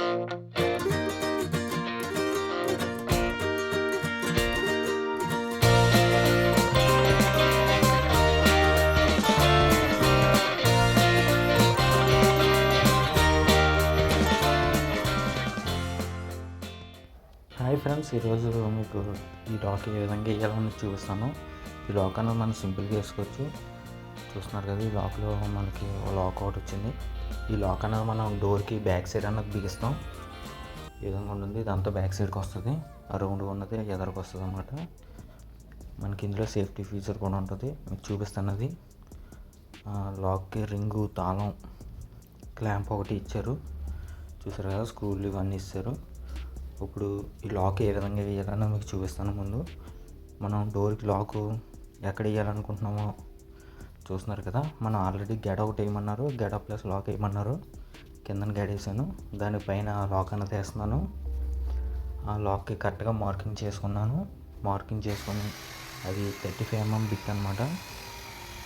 Hi friends ఈరోజు మీకు ఈ లాక్ ఏ విధంగా వేయాలని చూపిస్తాను. ఈ లాక్ అనేది మనం సింపుల్గా వేసుకోవచ్చు. చూస్తున్నారు కదా ఈ లాక్లో మనకి లాక్ ఒకటి వచ్చింది. ఈ లాక్ అనేది మనం డోర్కి బ్యాక్ సైడ్ అన్నది బిగిస్తాం. ఈ విధంగా ఉంటుంది. దాంతో బ్యాక్ సైడ్కి వస్తుంది. ఆ రౌండ్ ఉన్నది ఎదరకు వస్తుంది అనమాట మనకి ఇందులో సేఫ్టీ ఫీచర్ కూడా ఉంటుంది. మీకు చూపిస్తున్నది. లాక్కి రింగు తాళం క్లాంప్ ఒకటి ఇచ్చారు. చూసారు కదా స్క్రూలు ఇవన్నీ ఇస్తారు ఇప్పుడు ఈ లాక్ ఏ విధంగా వేయాలన్నా మీకు చూపిస్తాను ముందు. మనం డోర్కి లాక్ ఎక్కడ వేయాలనుకుంటున్నామో చూస్తున్నారు కదా మనం ఆల్రెడీ గెడ ఒకటి వేయమన్నారు గెడ ప్లస్ లాక్ వేయమన్నారు. కిందన గడేసాను దానిపైన లాక్ అన్నది వేస్తున్నాను. ఆ లాక్కి కరెక్ట్గా మార్కింగ్ చేసుకున్నాను. మార్కింగ్ చేసుకొని అది థర్టీ ఫైవ్ ఎంఎం బిట్ అనమాట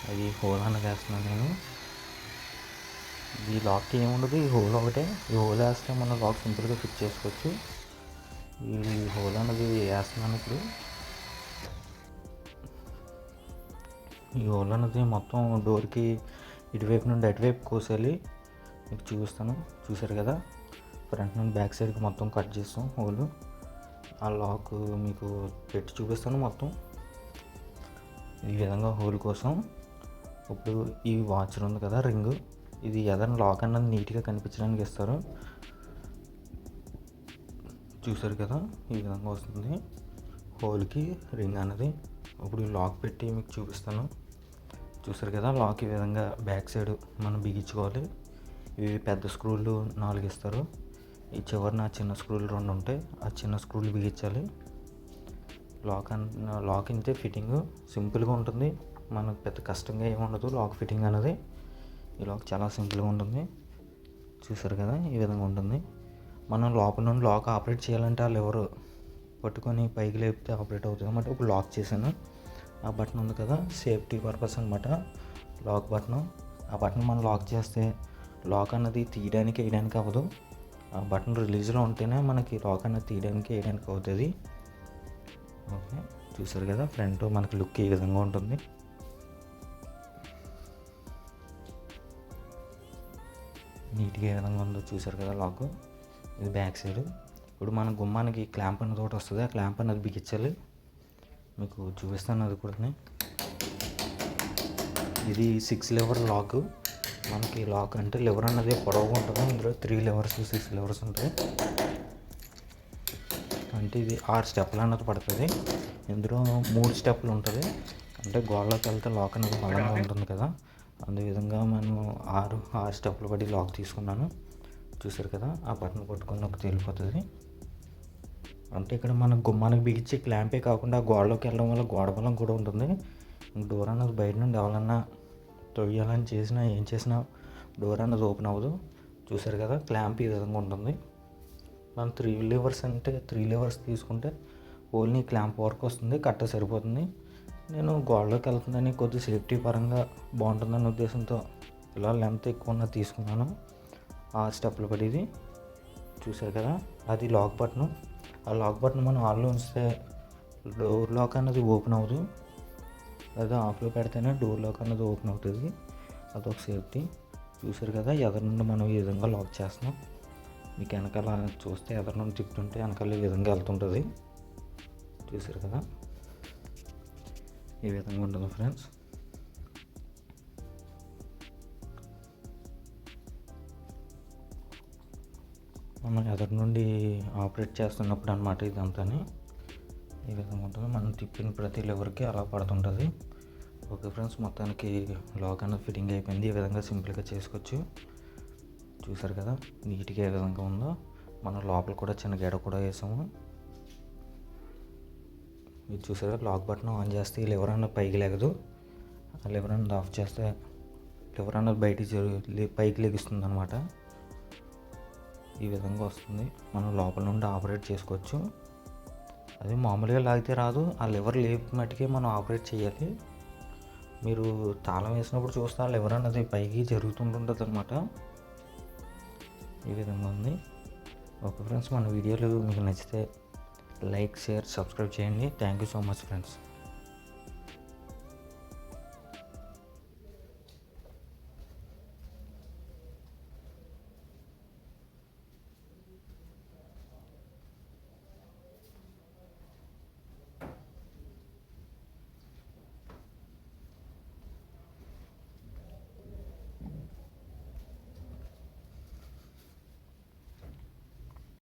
అది హోల్ అన్నది వేస్తున్నాను నేను. ఈ లాక్ ఏముండదు ఈ హోల్ ఒకటే. ఈ హోల్ వేస్తే మనం లాక్ సింపుల్గా ఫిట్ చేసుకోవచ్చు. ఈ హోల్ అన్నది వేస్తున్నాను ఇప్పుడు. ఈ హోల్ మొత్తం డోర్కి ఇటువైపు నుండి అటువైపు కోసేయాలి. మీకు చూపిస్తాను. చూసారు కదా? ఫ్రంట్ నుండి బ్యాక్ సైడ్కి మొత్తం కట్ చేస్తాం హోల్. ఆ లాక్ మీకు పెట్టి చూపిస్తాను మొత్తం. ఈ విధంగా హోల్ కోసం. ఇప్పుడు ఈ వాచర్ ఉంది కదా రింగ్. ఇది ఏదైనా లాక్ అన్నది నీట్గా కనిపించడానికి ఇస్తారు. చూసారు కదా? ఈ విధంగా వస్తుంది. హోల్కి రింగ్ అన్నది. ఇప్పుడు లాక్ పెట్టి మీకు చూపిస్తాను. చూసారు కదా లాక్ ఈ విధంగా బ్యాక్ సైడ్ మనం బిగించుకోవాలి. ఇవి పెద్ద స్క్రూలు నాలుగు ఇస్తారు. ఈ చివరిన చిన్న స్క్రూలు రెండు ఉంటాయి. ఆ చిన్న స్క్రూలు బిగించాలి. లాక్ అన్ లాక్ ఇంతే ఫిట్టింగ్ సింపుల్గా ఉంటుంది. మనకు పెద్ద కష్టంగా ఏమి ఉండదు. లాక్ ఫిట్టింగ్ అనేది ఈ లాక్ చాలా సింపుల్గా ఉంటుంది. చూసారు కదా ఈ విధంగా ఉంటుంది. మనం లోపల నుండి లాక్ ఆపరేట్ చేయాలంటే వాళ్ళు ఎవరు పట్టుకొని పైకి లేపితే ఆపరేట్ అవుతుంది. అనమాట ఒక లాక్ చేశాను. ఆ బటన్ ఉంది కదా సేఫ్టీ పర్పస్ అనమాట లాక్ బటన్. ఆ బటన్ మనం లాక్ చేస్తే లాక్ అన్నది తీయడానికి వేయడానికి అవ్వదు. ఆ బటన్ రిలీజ్లో ఉంటేనే మనకి లాక్ అన్నది తీయడానికి వేయడానికి అవుతుంది. ఓకే చూసారు కదా ఫ్రంట్ మనకి లుక్ ఈ విధంగా ఉంటుంది. నీట్గా ఏ విధంగా ఉందో చూసారు కదా లాక్. ఇది బ్యాక్ సైడ్. ఇప్పుడు మన గుమ్మానికి క్లాంప్ అన్నది ఒకటి వస్తుంది. ఆ క్లాంప్ అనేది బిగించాలి. మీకు చూపిస్తాను అది కూడా ఇది సిక్స్ లెవర్ లాక్ మనకి లాక్ అంటే లెవర్ అన్నది పొడవుగా ఉంటుంది. ఇందులో త్రీ లెవర్స్ సిక్స్ లెవర్స్ ఉంటాయి. అంటే ఇది ఆరు స్టెప్లు అన్నది పడుతుంది. ఇందులో మూడు స్టెప్లు ఉంటుంది. అంటే గోడలోకి వెళ్తే లాక్ అనేది బలంగా ఉంటుంది కదా. అందు విధంగా మనం ఆరు ఆరు స్టెప్లు పడి లాక్ తీసుకున్నాను. చూసారు కదా? ఆ బటన్ కొట్టుకుని ఒక తేలిపోతుంది. అంటే ఇక్కడ మనం గుమ్మానికి బిగించి క్లాంపే కాకుండా గోడలోకి వెళ్ళడం వల్ల గోడ బలం కూడా ఉంటుంది. డోర్ అన్నది బయట నుండి ఎవరన్నా తొయ్యాలని చేసినా ఏం చేసినా డోర్ అన్నది ఓపెన్ అవ్వదు. చూసారు కదా క్లాంప్ ఈ విధంగా ఉంటుంది. మనం త్రీ లివర్స్ అంటే త్రీ లివర్స్ తీసుకుంటే ఓన్లీ క్లాంప్ వర్క్ వస్తుంది కట్ట సరిపోతుంది. నేను గోడలోకి వెళ్తుందని కొద్ది సేఫ్టీ పరంగా బాగుంటుందనే ఉద్దేశంతో ఇలా లెంత్ ఎక్కువ ఉన్న తీసుకున్నాను. ఆ స్టెప్లు పడేది చూసారు కదా అది లాక్ బటను ఆ లాక్ బటన్ మనం ఆన్లో ఉంచితే డోర్ లాక్ అన్నది ఓపెన్ అవ్వదు. లేదా ఆఫ్లో పెడితేనే డోర్ లాక్ అన్నది ఓపెన్ అవుతుంది. అదొక సేఫ్టీ. చూసారు కదా ఎదరి నుండి మనం ఈ విధంగా లాక్ చేస్తున్నాం? మీకు వెనకాల చూస్తే ఎదరి నుండి తిప్పుతుంటే వెనకాల ఈ విధంగా వెళ్తుంటుంది. చూసారు కదా? ఈ విధంగా ఉంటుంది ఫ్రెండ్స్ మనం ఎదరి నుండి ఆపరేట్ చేస్తున్నప్పుడు అనమాట ఇదంతా ఈ విధంగా ఉంటుంది. మనం తిప్పిన ప్రతి లెవర్కి అలా పడుతుంటుంది. ఓకే ఫ్రెండ్స్ మొత్తానికి లాక్ అనేది ఫిట్టింగ్ అయిపోయింది. ఈ విధంగా సింపుల్గా చేసుకోవచ్చు. చూసారు కదా నీట్గా ఏ విధంగా ఉందో. మనం లోపల కూడా చిన్న గెడ కూడా వేసాము. ఇది చూసారా లాక్ బటన్ ఆన్ చేస్తే ఈ లివర్ అన్నది పైకి లేగదు. ఆ లివర్ అన్నది ఆఫ్ చేస్తే లివర్ అన్నది బయటికి జరుగు పైకి లెగిస్తుంది అనమాట ఈ విధంగా వస్తుంది. మనం లోపల నుండి ఆపరేట్ చేసుకోవచ్చు. అది మామూలుగా లాగితే రాదు. ఆ లివర్ లేపి మట్టుకే మనం ఆపరేట్ చేయాలి. మీరు తాళం వేసినప్పుడు చూస్తే ఆ లివర్ అన్నది పైకి జరుగుతుంటుంది అనమాట ఈ విధంగా ఉంది. ఓకే ఫ్రెండ్స్ మన వీడియోలు మీకు నచ్చితే లైక్ షేర్ సబ్స్క్రైబ్ చేయండి. Thank you so much friends.